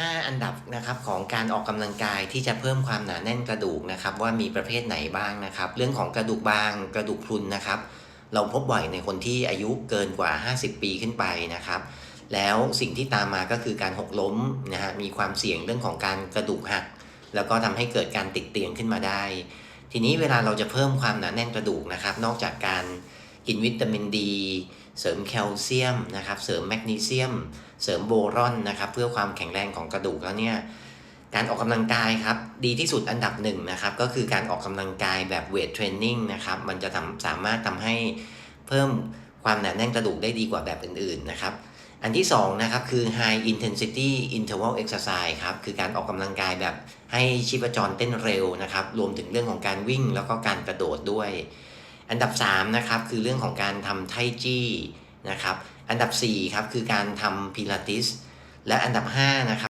5 อันดับนะครับของการออกกำลังกายที่จะเพิ่มความหนาแน่นกระดูกนะครับว่ามีประเภทไหนบ้างนะครับ เรื่องของกระดูกบางกระดูกพรุนนะครับ เราพบบ่อยในคนที่อายุเกินกว่า 50 ปีขึ้นไปนะครับ แล้วสิ่งที่ตามมาก็คือการหกล้มนะฮะมีความเสี่ยงเรื่องของการกระดูกหัก แล้วก็ทำให้เกิดการติดเตียงขึ้นมาได้ ทีนี้เวลาเราจะเพิ่มความหนาแน่นกระดูกนะครับ นอกจากการ กินวิตามินดี เสริมแคลเซียมนะครับ เสริมแมกนีเซียม เสริมโบรอนนะครับ เพื่อความแข็งแรงของกระดูกแล้วเนี่ย การออกกำลังกายครับ ดีที่สุดอันดับหนึ่งนะครับ ก็คือการออกกำลังกายแบบเวทเทรนนิ่งนะครับ มันจะทำสามารถทำให้เพิ่มความหนาแน่นกระดูกได้ดีกว่าแบบอื่นๆนะครับ อันที่2นะครับคือ high intensity interval exercise ครับ คือการออกกำลังกายแบบให้ชีพจรเต้นเร็วนะครับ รวมถึงเรื่องของการวิ่งแล้วก็การกระโดดด้วย อันดับ3นะครับคือเรื่องของการทำไทจี้นะครับ อันดับ4ครับคือการทำพิลาทิส และอันดับ5นะครับ